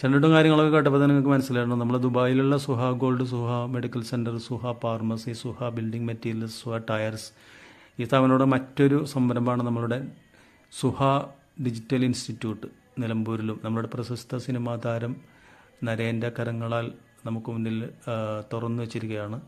ചെണ്ടിട്ടും കാര്യങ്ങളൊക്കെ കേട്ടപ്പോൾ തന്നെ നിങ്ങൾക്ക് മനസ്സിലായിരുന്നു. നമ്മൾ ദുബായിലുള്ള Suha gold Suha medical centre Suha pharmacy Suha building materials Suha tyres. ഈ സ്ഥാപനയുടെ മറ്റൊരു സംരംഭമാണ് നമ്മളുടെ സുഹ ഡിജിറ്റൽ ഇൻസ്റ്റിറ്റ്യൂട്ട് നിലമ്പൂരിലും. നമ്മുടെ പ്രശസ്ത സിനിമാ താരം നരേന്റെ കരങ്ങളാൽ നമുക്ക് മുന്നിൽ തുറന്നു വച്ചിരിക്കുകയാണ്.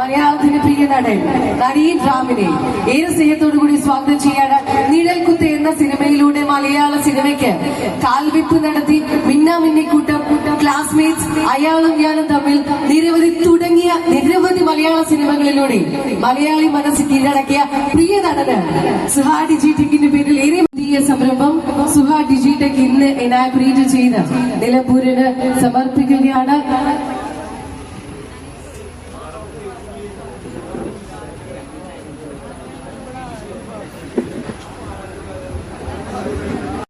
മലയാളത്തിന്റെ പ്രിയ നടൻ നവീൻ റാമിനെ ഏത് സ്നേഹത്തോടു കൂടി സ്വാഗതം ചെയ്യാണ് നിഴൽക്കുത്ത് എന്ന സിനിമയിലൂടെ മലയാള സിനിമയ്ക്ക് കാൽവിപ്പ് നടത്തി മിന്നാമിന്നിക്കൂട്ടം ക്ലാസ്മേറ്റ്സ് അയാളും ഞാനും തമ്മിൽ നിരവധി തുടങ്ങിയ നിരവധി മലയാള സിനിമകളിലൂടെ മലയാളി മനസ്സ് കീഴടക്കിയ പ്രിയ നടന് സുഹാ ഡിജിടെക്കിന്റെ പേരിൽ ഏറെ പുതിയ സംരംഭം സുഹാ ഡിജിടെക് ഇന്ന് ഇനാഗ്രേറ്റ് ചെയ്ത് നിലമ്പൂരിന് സമർപ്പിക്കുകയാണ്.